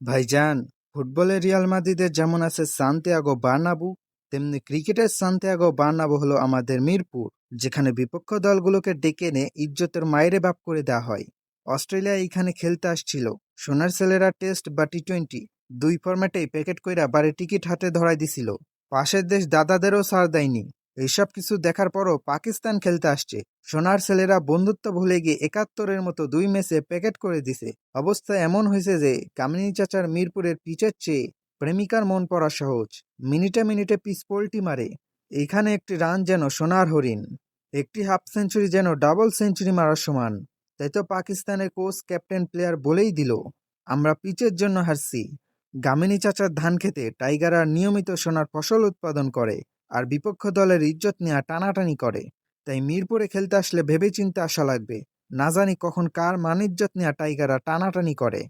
ভাইজান, ফুটবলে রিয়াল মাদ্রিদের যেমন আছে সান্তিয়াগো বার্নাবু, তেমনি ক্রিকেটের সান্তিয়াগো বার্নাবু হলো আমাদের মিরপুর, যেখানে বিপক্ষ দলগুলোকে ডেকে এনে ইজ্জতের মায়েরে বাপ করে দেওয়া হয়। অস্ট্রেলিয়া এইখানে খেলতে আসছিল। সোনার ছেলেরা টেস্ট বা টি টোয়েন্টি দুই ফরম্যাটেই প্যাকেট কইরা বারে টিকিট হাতে ধরাই দিছিল। পাশের দেশ দাদাদেরও ছাড় দেয়নি। এইসব কিছু দেখার পরও পাকিস্তান খেলতে আসছে। সোনার ছেলেরা বন্ধুত্ব ভুলে গিয়ে একাত্তরের মতো দুই ম্যাচে প্যাকেট করে দিছে। অবস্থা এমন হয়েছে যে, কামিনী চাচার মিরপুরের পিচের চেয়ে প্রেমিকার মন পড়া সহজ। মিনিটে মিনিটে পিচ পোল্টি মারে। এইখানে একটি রান যেন সোনার হরিণ। একটি হাফ সেঞ্চুরি যেন ডাবল সেঞ্চুরি মারার সমান। তাই তো পাকিস্তানের কোচ, ক্যাপ্টেন, প্লেয়ার বলেই দিল, আমরা পিচের জন্য হারছি। গামিনী চাচার ধান খেতে টাইগাররা নিয়মিত সোনার ফসল উৎপাদন করে। আর বিপক্ষ দলের ইজ্জত নেওয়া টানাটানি করে। তাই মিরপুরে খেলতে আসলে ভেবেচিন্তে আসা লাগবে। না জানি কখন কার মান ইজ্জত নেওয়া টাইগাররা টানাটানি করে।